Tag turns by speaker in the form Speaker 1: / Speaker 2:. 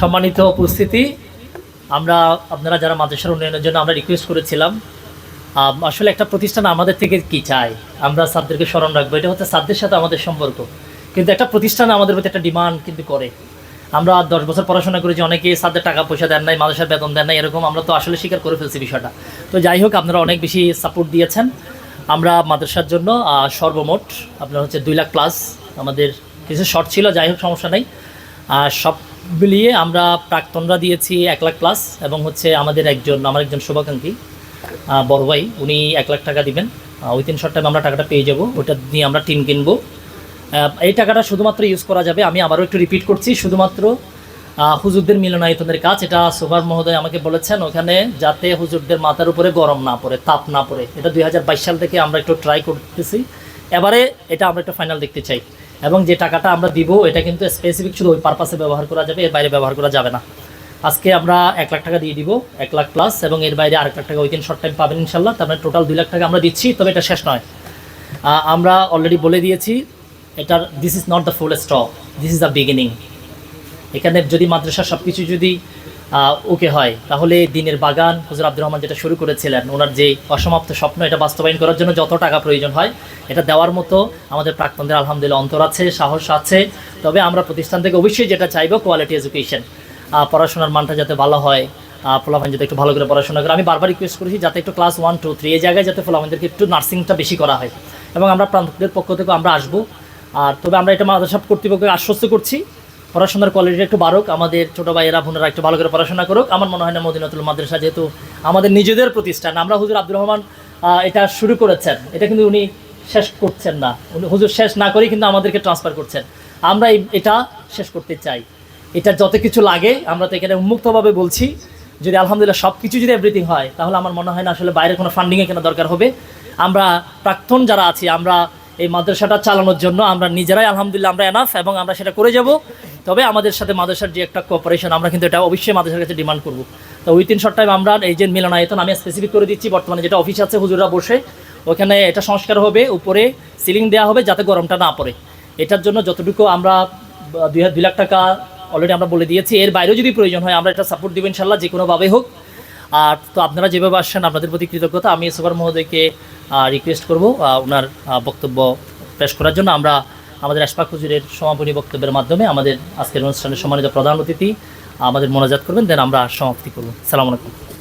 Speaker 1: সম্মানিত উপস্থিতি, আমরা আপনারা যারা মাদ্রাসার উন্নয়নের জন্য আমরা রিকোয়েস্ট করেছিলাম আসলে একটা প্রতিষ্ঠান আমাদের থেকে কি চায়? আমরা সাদদেরকে স্মরণ রাখব, এটা হচ্ছে সাদদের সাথে আমাদের সম্পর্ক। কিন্তু একটা প্রতিষ্ঠান আমাদের প্রতি একটা ডিমান্ড কিন্তু করে। আমরা দশ বছর পড়াশোনা করেছি, অনেকে সাদের টাকা পয়সা দেন নাই, মাদ্রাসার বেতন দেন নাই, এরকম আমরা তো আসলে স্বীকার করে ফেলছি বিষয়টা। তো যাই হোক, আপনারা অনেক বেশি সাপোর্ট দিয়েছেন। আমরা মাদ্রাসার জন্য সর্বমোট আপনার হচ্ছে দুই লাখ প্লাস আমাদের, কিছু শর্ট ছিল, যাই হোক, সমস্যা নেই। আর সব মিলিয়ে আমরা প্রাক্তনরা দিয়েছি এক লাখ প্লাস এবং হচ্ছে আমাদের একজন, আমার একজন শুভাকাঙ্ক্ষী বড় ভাই, উনি এক লাখ টাকা দিবেন। ওই তিন শর্ট টাইম আমরা টাকাটা পেয়ে যাব, ওটা নিয়ে আমরা টিন কিনবো। এই টাকাটা শুধুমাত্র ইউজ করা যাবে, আমি আবারও একটু রিপিট করছি, শুধুমাত্র হুজুরদের মিলনায়তনের কাজ, এটা সুভার মহোদয় আমাকে বলেছেন, ওখানে যাতে হুজুরদের মাথার উপরে গরম না পড়ে, তাপ না পড়ে। এটা দুই হাজার বাইশ সাল থেকে আমরা একটু ট্রাই করতেছি। এবারে এটা আমরা একটু ফাইনাল দেখতে চাই। এবং যে টাকাটা আমরা দিব, এটা কিন্তু স্পেসিফিক শুধু ওই পারপাসে ব্যবহার করা যাবে, এর বাইরে ব্যবহার করা যাবে না। আজকে আমরা এক লাখ টাকা দিয়ে দিব, এক লাখ প্লাস এবং এর বাইরে আরেক লাখ টাকা দিন শর্ট টাইম পাবেন ইনশাল্লাহ। তার মানে টোটাল দুই লাখ টাকা আমরা দিচ্ছি, তবে এটা শেষ নয়। আমরা অলরেডি বলে দিয়েছি, এটার this is not the full stock this is the beginning এখানে যদি মাদ্রাসা সব কিছু যদি ওকে হয়। তাহলে দিনের বাগান হুজুর আব্দুর রহমান যেটা শুরু করেছিলেন, ওনার যে অসমাপ্ত স্বপ্ন, এটা বাস্তবায়ন করার জন্য যত টাকা প্রয়োজন হয়, এটা দেওয়ার মতো আমাদের প্রাক্তনদের আলহামদুলিল্লাহ অন্তর আছে, সাহস আছে। তবে আমরা প্রতিষ্ঠান থেকে অবশ্যই যেটা চাইব কোয়ালিটি এডুকেশন পড়াশোনার মানটা যাতে ভালো হয় ফলাফল যাতে একটু ভালো করে পড়াশোনা করে। আমি বারবার রিকোয়েস্ট করেছি যাতে একটু ক্লাস ওয়ান টু থ্রি এই জায়গায় যাতে ফলাফলদেরকে একটু নার্সিংটা বেশি করা হয়। এবং আমরা প্রান্তদের পক্ষ থেকে আমরা আসব। আর তবে আমরা এটা মাদ্রাসা কর্তৃপক্ষকে আশ্বস্ত করছি পড়াশোনার কোয়ালিটি একটু বাড়ুক, আমাদের ছোটো ভাইয়েরা, বোনেরা একটু ভালো করে পড়াশোনা করুক। আমার মনে হয় না মদিনাতুল মাদ্রাসা যেহেতু আমাদের নিজেদের প্রতিষ্ঠান, আমরা হুজুর আব্দুর রহমান এটা শুরু করেছেন। এটা কিন্তু উনি শেষ করছেন না। উনি হুজুর শেষ না করেই কিন্তু আমাদেরকে ট্রান্সফার করছেন। আমরা এটা শেষ করতে চাই। এটা যত কিছু লাগে, আমরা তো এখানে উন্মুক্তভাবে বলছি, যদি আলহামদুলিল্লাহ সব কিছু যদি এভরিথিং হয়, তাহলে আমার মনে হয় না আসলে বাইরে কোনো ফান্ডিংয়ে কেনা দরকার হবে। আমরা প্রাক্তন যারা আছি, আমরা এই মাদ্রাসাটা চালানোর জন্য আমরা নিজেরাই আলহামদুলিল্লাহ আমরা এনাফ এবং আমরা সেটা করে যাব। তবে আমাদের সাথে মাদ্রাসার যে একটা কোঅপারেশন আমরা কিন্তু এটা অবশ্যই মাদ্রাসার কাছে ডিমান্ড করব। তো উইথ ইন শর্ট টাইম আমরা এই যে মিলনায়তন, আমি স্পেসিফিক করে দিচ্ছি, বর্তমানে যেটা অফিস আছে হুজুরা বসে, ওখানে এটা সংস্কার হবে, উপরে সিলিং দেওয়া হবে যাতে গরমটা না পড়ে। এটার জন্য যতটুকু আমরা দুই দুই লাখ টাকা অলরেডি আমরা বলে দিয়েছি। এর বাইরেও যদি প্রয়োজন হয়, আমরা এটা সাপোর্ট দেবো ইনশাল্লাহ যে কোনোভাবে হোক। আর তো আপনারা যেভাবে আসছেন, আপনাদের প্রতি কৃতজ্ঞতা। আমি সুপার মহোদয়কে রিকোয়েস্ট করব ওনার বক্তব্য পেশ করার জন্য। আমরা আমাদের আশপাক হুজুরের সমাপনী বক্তব্যের মাধ্যমে আমাদের আজকের অনুষ্ঠানের সম্মানিত প্রধান অতিথি আমাদের মোনাজাত করবেন, দেন আমরা সমাপ্তি করব। সালাম আলাইকুম।